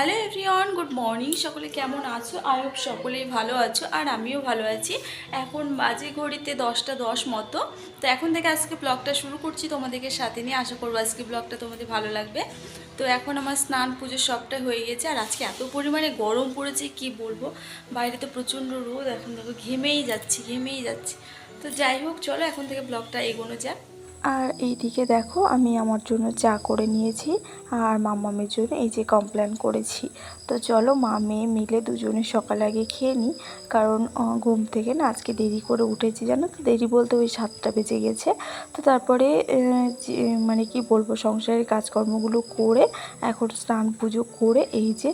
Hello everyone good morning সকলে কেমন আছো? হোপ সকলেই ভালো আছো আর আমিও ভালো আছি। এখন বাজে ঘড়িতে দশটা দশ মতো। তো এখন থেকে আজকে ব্লগটা শুরু করছি তোমাদেরকে সাথে নিয়ে। আশা করব আজকে ব্লগটা তোমাদের ভালো লাগবে। তো এখন আমার স্নান পুজো সবটা হয়ে গেছে। আর আজকে এত পরিমাণে গরম পড়েছে, কি বলব? বাইরে তো প্রচণ্ড রোদ। এখন দেখো ঘেমেই যাচ্ছি ঘেমেই যাচ্ছি। তো যাই হোক, চলো এখন থেকে ব্লগটা এগোনো যাক। আর এইদিকে দেখো, আমি আমার জন্য চা করে নিয়েছি আর মামামের জন্য এই যে কমপ্লেন করেছি। তো চলো মা মেয়ে মিলে দুজনে সকালে আগে খেয়ে নিই, কারণ ঘুম থেকে না আজকে দেরি করে উঠেছি, জানো তো? দেরি বলতে ওই সাতটা বেজে গেছে। তো তারপরে মানে কি বলব, সংসারের কাজকর্মগুলো করে, এখন স্নান পুজো করে এই যে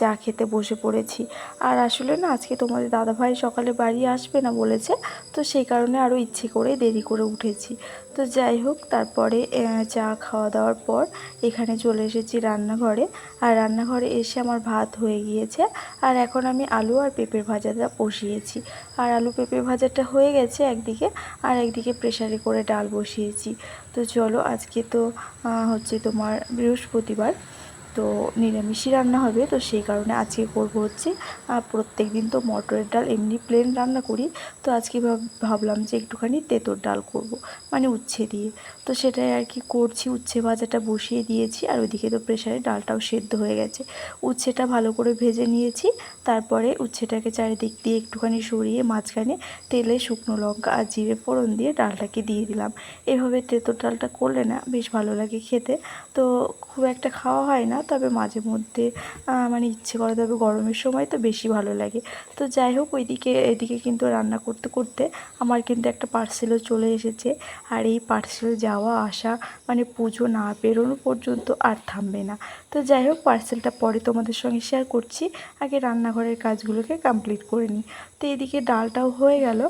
চা খেতে বসে পড়েছি। আর আসলে না, আজকে তোমাদের দাদাভাই সকালে বাড়ি আসবে না বলেছে, তো সেই কারণে আরও ইচ্ছে করে দেরি করে উঠেছি। তো যাই হোক, তারপরে চা খাওয়া দাওয়ার পর এখানে চলে এসেছি রান্নাঘরে। আর রান্নাঘরে এসে আমার ভাত হয়ে গিয়েছে। আর এখন আমি আলু আর পেঁপের ভাজাটা বসিয়েছি। আর আলু পেঁপের ভাজাটা হয়ে গেছে একদিকে, আর একদিকে প্রেশারে করে ডাল বসিয়েছি। তো চলো, আজকে তো হচ্ছে তোমার বৃহস্পতিবার। তো নিরামিষই রান্না হবে, তো সেই কারণে আজকে করব হচ্ছে প্রত্যেক দিন তো মটরের ডাল এমনি প্লেন রান্না করি, তো আজকে ভাব- ভাবলাম যে একটুখানি তেঁতোর ডাল করব মানে উচ্ছে দিয়ে। তো সেটাই আর কি করছি, উচ্ছে ভাজাটা বসিয়ে দিয়েছি, আর ওইদিকে তো প্রেশারে ডালটাও সেদ্ধ হয়ে গেছে। উচ্ছেটা ভালো করে ভেজে নিয়েছি, তারপরে উচ্ছেটাকে চারিদিক দিয়ে একটুখানি সরিয়ে মাঝখানে তেলে শুকনো লঙ্কা আর জিরে ফোড়ন দিয়ে ডালটাকে দিয়ে দিলাম। এভাবে তেঁতোর ডালটা করলে না বেশ ভালো লাগে খেতে, তো খুব একটা খাওয়া হয় না তবে মাঝে মধ্যে মানে ইচ্ছে করে, তবে গরমের সময় তো বেশি ভালো লাগে। তো যাই হোক, ওইদিকে, এদিকে কিন্তু রান্না করতে করতে আমার কিন্তু একটা পার্সেলও চলে এসেছে। আর এই পার্সেল যাওয়া, আসা মানে পুজো না বেরোনো পর্যন্ত আর থামবে না। তো যাই হোক পার্সেলটা পরে তোমাদের সঙ্গে শেয়ার করছি। আগে রান্নাঘরের কাজগুলোকে কমপ্লিট করে নিই। তো এদিকে ডালটাও হয়ে গেল,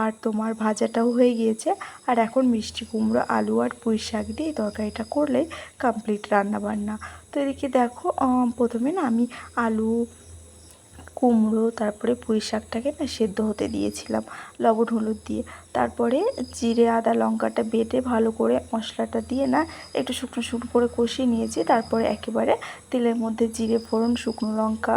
আর তোমার ভাজাটাও হয়ে গিয়েছে। আর এখন মিষ্টি কুমড়ো, আলু আর পুঁই শাক দিয়ে তরকারিটা করলেই কমপ্লিট রান্না বান্না তো এদিকে দেখো প্রথমে না আমি আলু, কুমড়ো, তারপরে পুঁই শাকটাকে না সেদ্ধ হতে দিয়েছিলাম, লবণ, হলুদ দিয়ে। তারপরে জিরে, আদা, লঙ্কাটা বেটে ভালো করে মশলাটা দিয়ে না একটু শুকনো শুকনো করে কষিয়ে নিয়েছি। তারপরে একেবারে তেলের মধ্যে জিরে, ফোড়ন, শুকনো লঙ্কা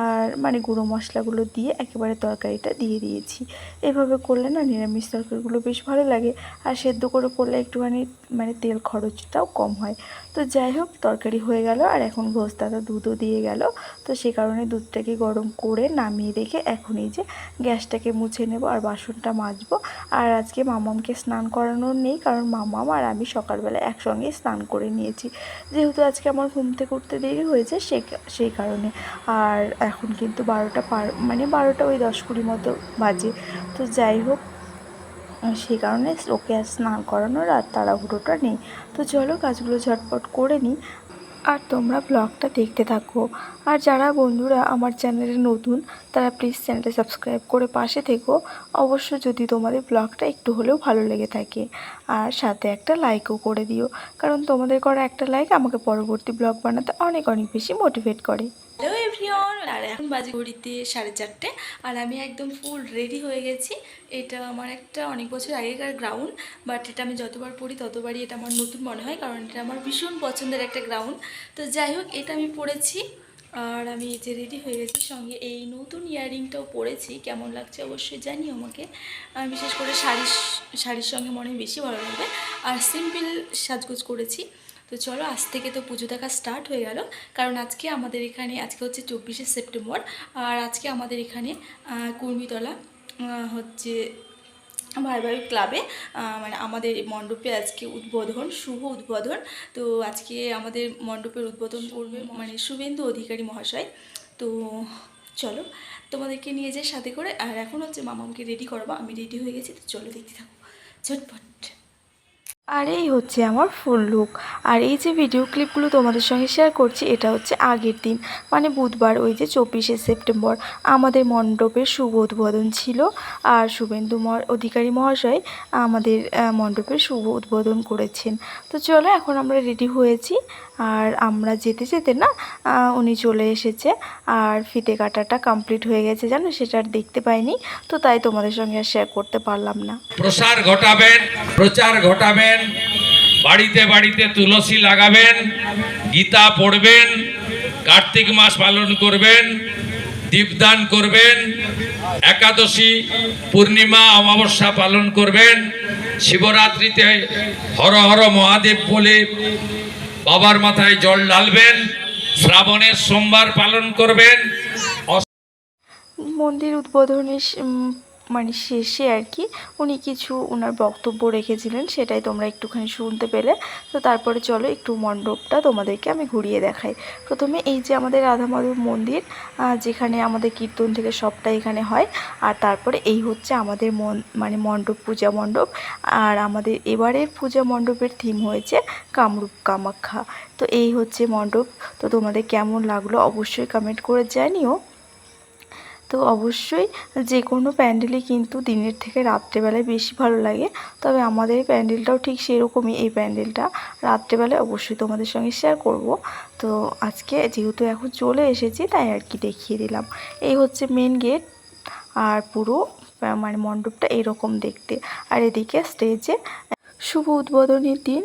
আর মানে গুঁড়ো মশলাগুলো দিয়ে একেবারে তরকারিটা দিয়ে দিয়েছি। এভাবে করলে না নিরামিষ তরকারিগুলো বেশ ভালো লাগে আর সেদ্ধ করে করলে একটুখানি মানে তেল খরচটাও কম হয়। তো যাই হোক, তরকারি হয়ে গেল আর এখন ঘোষ দাদা দুধও দিয়ে গেল। তো সে কারণে দুধটাকে গরম করে নামিয়ে রেখে এখন এই যে গ্যাসটাকে মুছে নেব আর বাসনটা মাজবো। আর আজকে মামামকে স্নান করানোর নেই, কারণ মামাম আর আমি সকালবেলা একসঙ্গে স্নান করে নিয়েছি। যেহেতু আজকে আমার ঘুম থেকে উঠতে দেরি হয়েছে সে, সেই কারণে। আর এখন কিন্তু বারোটা পার মানে বারোটা ওই দশ কুড়ি মতো বাজে। তো যাই হোক সেই কারণে ওকে আর স্নান করানোর আর তাড়াহুড়োটা নেই। তো চলো কাজগুলো ঝটপট করে নিই। আর তোমরা ব্লগটা দেখতে থাকো। আর যারা বন্ধুরা আমার চ্যানেলে নতুন, তারা প্লিজ চ্যানেলটা সাবস্ক্রাইব করে পাশে থেকো। অবশ্য যদি তোমাদের ব্লগটা একটু হলেও ভালো লেগে থাকে, আর সাথে একটা লাইকও করে দিও। কারণ তোমাদের করা একটা লাইক আমাকে পরবর্তী ব্লগ বানাতে অনেক অনেক বেশি মোটিভেট করে। হ্যালো আর এখন বাজে ঘড়িতে সাড়ে চারটে। আর আমি একদম ফুল রেডি হয়ে গেছি। এটা আমার একটা অনেক বছর আগেকার গ্রাউন্ড বাট এটা আমি যতবার পড়ি ততবারই এটা আমার নতুন মনে হয়, কারণ এটা আমার ভীষণ পছন্দের একটা গ্রাউন্ড তো যাই হোক, এটা আমি পড়েছি। আর আমি যে রেডি হয়ে গেছি, সঙ্গে এই নতুন ইয়াররিংটাও পরেছি কেমন লাগছে অবশ্যই জানি আমাকে। আর বিশেষ করে শাড়ির শাড়ির সঙ্গে মনে বেশি ভালো লাগবে। আর সিম্পল সাজগোজ করেছি। তো চলো আজ থেকে তো পুজো দেখা স্টার্ট হয়ে গেল। কারণ আজকে আমাদের এখানে আজকে হচ্ছে চব্বিশে সেপ্টেম্বর আর আজকে আমাদের এখানে কুর্মিতলা হচ্ছে ভাই ভাই ক্লাবে মানে আমাদের মণ্ডপে আজকে উদ্বোধন শুভ উদ্বোধন। তো আজকে আমাদের মণ্ডপের উদ্বোধন করবে মানে শুভেন্দু অধিকারী মহাশয়। তো চলো তোমাদেরকে নিয়ে যাই সাথে করে। আর এখন হচ্ছে মামাকে রেডি করব। আমি রেডি হয়ে গেছি তো চলো দেখতে থাকো। ঝটপট। আর এই হচ্ছে আমার ফুল লুক আর এই যে ভিডিও ক্লিপগুলো তোমাদের সঙ্গে শেয়ার করছি, এটা হচ্ছে আগের দিন মানে বুধবার, ওই যে চব্বিশে সেপ্টেম্বর, আমাদের মণ্ডপের শুভ উদ্বোধন ছিল। আর শুভেন্দু অধিকারী মহাশয় আমাদের মণ্ডপের শুভ উদ্বোধন করেছেন। তো চলো এখন আমরা রেডি হয়েছি। আর আমরা যেতে যেতে না উনি চলে এসেছে। আর ফিতে কাটাটা কমপ্লিট হয়ে গেছে, জানো, সেটা আর দেখতে পাইনি। তো তাই তোমাদের সঙ্গে আর শেয়ার করতে পারলাম না। প্রসার ঘটাবেন, প্রচার ঘটাবেন। বাড়িতে বাড়িতে তুলসী লাগাবেন গীতা পড়বেন কার্তিক মাস পালন করবেন দীপদান করবেন একাদশী পূর্ণিমা অমাবস্যা পালন করবেন শিবরাত্রিতে হর হর মহাদেব বলে বাবার মাথায় জল ঢালবেন শ্রাবণের সোমবার পালন করবেন মন্দির উম, মানে শেষে আর কি উনি কিছু ওনার বক্তব্য রেখেছিলেন, সেটাই তোমরা একটুখানি শুনতে পেলে। তো তারপরে চলো একটু মণ্ডপটা তোমাদেরকে আমি ঘুরিয়ে দেখাই। প্রথমে এই যে আমাদের রাধা মাধব মন্দির যেখানে আমাদের কীর্তন থেকে সবটা এখানে হয়। আর তারপরে এই হচ্ছে আমাদের মন মানে মণ্ডপ, পূজা মণ্ডপ। আর আমাদের এবারের পূজা মণ্ডপের থিম হয়েছে কামরূপ কামাখ্যা। তো এই হচ্ছে মণ্ডপ। তো তোমাদের কেমন লাগল অবশ্যই কমেন্ট করে জানিও। তো অবশ্যই যে কোনো প্যান্ডেলই কিন্তু দিনের থেকে রাত্রেবেলায় বেশি ভালো লাগে। তবে আমাদের প্যান্ডেলটাও ঠিক সেরকমই এই প্যান্ডেলটা রাত্রেবেলায় অবশ্যই তোমাদের সঙ্গে শেয়ার করব। তো আজকে যেহেতু এখন চলে এসেছি, তাই আর কি দেখিয়ে দিলাম। এই হচ্ছে মেন গেট আর পুরো মানে মণ্ডপটা এরকম দেখতে। আর এদিকে স্টেজে শুভ উদ্বোধনের দিন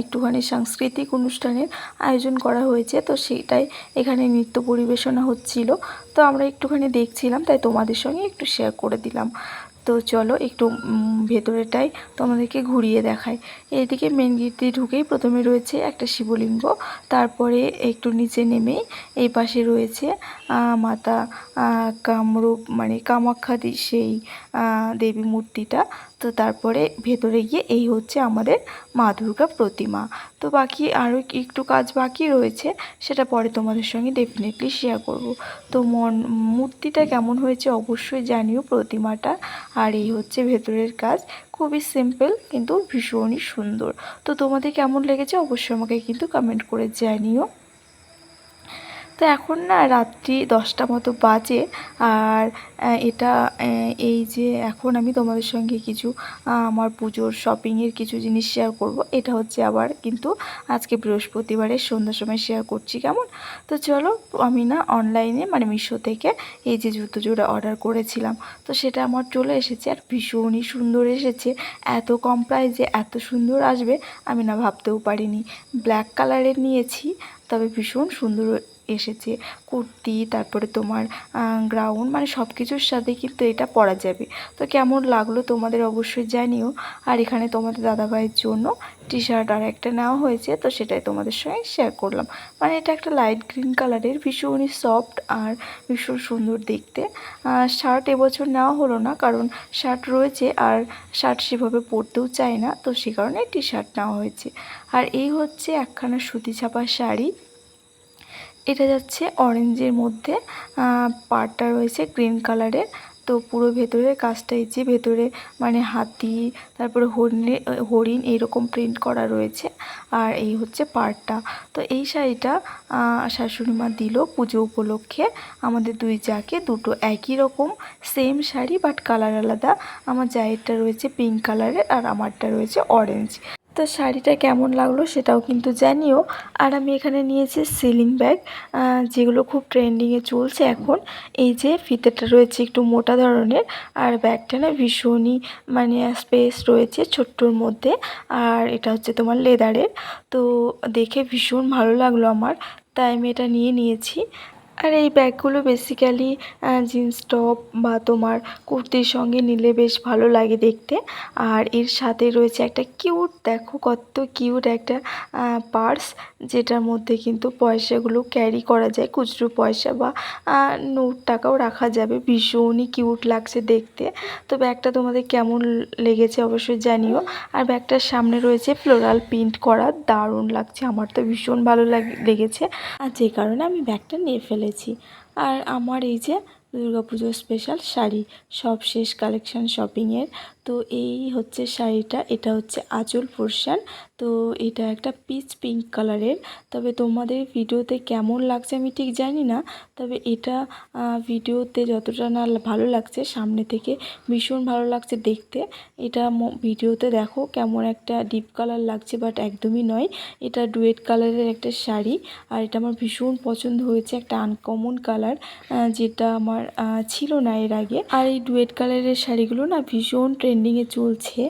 একটুখানি সাংস্কৃতিক অনুষ্ঠানের আয়োজন করা হয়েছে, তো সেটাই এখানে নৃত্য পরিবেশনা হচ্ছিল। তো আমরা একটুখানি দেখছিলাম, তাই তোমাদের সঙ্গে একটু শেয়ার করে দিলাম। তো চলো একটু ভেতরেটাই তোমাদেরকে ঘুরিয়ে দেখাই। এদিকে মেন গেট দিয়ে ঢুকেই প্রথমে রয়েছে একটা শিবলিঙ্গ, তারপরে একটু নিচে নেমেই এই পাশে রয়েছে মাতা কামরূপ মানে কামাখ্যা দি- সেই দেবী মূর্তিটা। তো তারপরে ভেতরে গিয়ে এই হচ্ছে আমাদের মা দুর্গা প্রতিমা। তো বাকি আরও একটু কাজ বাকি রয়েছে, সেটা পরে তোমাদের সঙ্গে ডেফিনেটলি শেয়ার করব। তো মন, মূর্তিটা কেমন হয়েছে অবশ্যই জানিও প্রতিমাটা। আর এই হচ্ছে ভেতরের কাজ। খুবই সিম্পল কিন্তু ভীষণই সুন্দর। তো তোমাদের কেমন লেগেছে অবশ্যই আমাকে কিন্তু কমেন্ট করে জানিও। তো এখন না রাত্রি দশটা মতো বাজে আর এটা এই যে এখন আমি তোমাদের সঙ্গে কিছু আমার পুজোর শপিংয়ের কিছু জিনিস শেয়ার করব। এটা হচ্ছে আবার কিন্তু আজকে বৃহস্পতিবারের সন্ধ্যার সময় শেয়ার করছি, কেমন? তো চলো, আমি না অনলাইনে মানে মিশো থেকে এই যে জুতো জোড়া অর্ডার করেছিলাম, তো সেটা আমার চলে এসেছে আর ভীষণই সুন্দর এসেছে। এত কম প্রাইসে এত সুন্দর আসবে, আমি না ভাবতেও পারিনি। ব্ল্যাক কালারের নিয়েছি, তবে ভীষণ সুন্দর এসেছে, কুর্তি, তারপরে তোমার গ্রাউন্ড মানে সব কিছুর সাথে কিন্তু এটা পরা যাবে। তো কেমন লাগল তোমাদের অবশ্যই জানিও। আর এখানে তোমাদের দাদাভাইয়ের জন্য টি শার্ট আর একটা নেওয়া হয়েছে, তো সেটাই তোমাদের সঙ্গে শেয়ার করলাম। মানে এটা একটা লাইট গ্রিন কালারের ভীষণই সফট আর ভীষণ সুন্দর দেখতে। শার্ট এবছর নেওয়া হলো না, কারণ শার্ট রয়েছে আর শার্ট সেভাবে পরতেও চায় না, তো সে কারণে টি শার্ট নেওয়া হয়েছে। আর এই হচ্ছে একখানা সুতি ছাপা শাড়ি। এটা যাচ্ছে অরেঞ্জের মধ্যে পাড়টা রয়েছে গ্রিন কালারের তো পুরো ভেতরের কাজটা এই যে ভেতরে মানে হাতি, তারপরে হরিণের হরিণ এইরকম প্রিন্ট করা রয়েছে। আর এই হচ্ছে পাড়টা। তো এই শাড়িটা শাশুড়ি মা দিল পুজো উপলক্ষে। আমাদের দুই জাকে দুটো একই রকম সেম শাড়ি বাট কালার আলাদা। আমার জায়েরটা রয়েছে পিঙ্ক কালারের আর আমারটা রয়েছে অরেঞ্জ তো শাড়িটা কেমন লাগল সেটাও কিন্তু জানিও। আর আমি এখানে নিয়েছি সিলিং ব্যাগ যেগুলো খুব ট্রেন্ডিংয়ে চলছে এখন। এই যে ফিতেটা রয়েছে একটু মোটা ধরনের, আর ব্যাগটা না ভীষণই মানে স্পেস রয়েছে ছোট্টর মধ্যে। আর এটা হচ্ছে তোমার লেদারের তো দেখে ভীষণ ভালো লাগল আমার, তাই আমি এটা নিয়ে নিয়েছি। আর এই ব্যাগগুলো বেসিক্যালি জিন্স টপ বা তোমার কুর্তির সঙ্গে নিলে বেশ ভালো লাগে দেখতে। আর এর সাথে রয়েছে একটা কিউট দেখো কত কিউট একটা পার্স যেটার মধ্যে কিন্তু পয়সাগুলো ক্যারি করা যায়। খুচরো পয়সা বা নোট টাকাও রাখা যাবে। ভীষণই কিউট লাগছে দেখতে। তো ব্যাগটা তোমাদের কেমন লেগেছে অবশ্যই জানিও। আর ব্যাগটার সামনে রয়েছে ফ্লোরাল প্রিন্ট করা। দারুণ লাগছে। আমার তো ভীষণ ভালো লাগে, লেগেছে। আর যে কারণে আমি ব্যাগটা নিয়ে ফেলেছি। আর আমার এই যে দুর্গাপুজোর স্পেশাল শাড়ি, সব শেষ কালেকশান শপিংয়ের তো এই হচ্ছে শাড়িটা, এটা হচ্ছে আঁচল পোর্শান তো এটা একটা পিচ পিঙ্ক কালারের। তবে তোমাদের ভিডিওতে কেমন লাগছে আমি ঠিক জানি না, তবে এটা ভিডিওতে যতটা না ভালো লাগছে সামনে থেকে ভীষণ ভালো লাগছে দেখতে। এটা ভিডিওতে দেখো কেমন একটা ডিপ কালার লাগছে বাট একদমই নয়। এটা ডুয়েট কালারের একটা শাড়ি আর এটা আমার ভীষণ পছন্দ হয়েছে একটা আনকমন কালার যেটা আমার ছিল না এর আগে। আর এই ডুয়েট কালারের শাড়িগুলো না ভীষণ ট্রেন্ডিংয়ে চলছে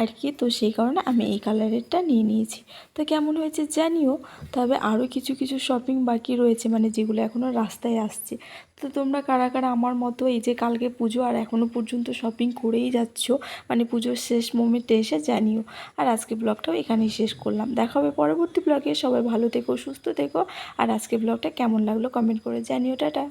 আর কি, তো সেই কারণে আমি এই কালারেরটা নিয়ে নিয়েছি। তো কেমন হয়েছে জানিও, তবে আরও কিছু কিছু শপিং বাকি রয়েছে মানে যেগুলো এখনও রাস্তায় আসছে। তো তোমরা কারা কারা আমার মতো এই যে কালকে পুজো আর এখনও পর্যন্ত শপিং করেই যাচ্ছ মানে পুজোর শেষ মোমেন্টে এসে জানিও। আর আজকে ব্লগটাও এখানেই শেষ করলাম। দেখা হবে পরবর্তী ব্লগে সবাই ভালো থেকো, সুস্থ থেকো। আর আজকে ব্লগটা কেমন লাগল কমেন্ট করে জানিও। টাটা।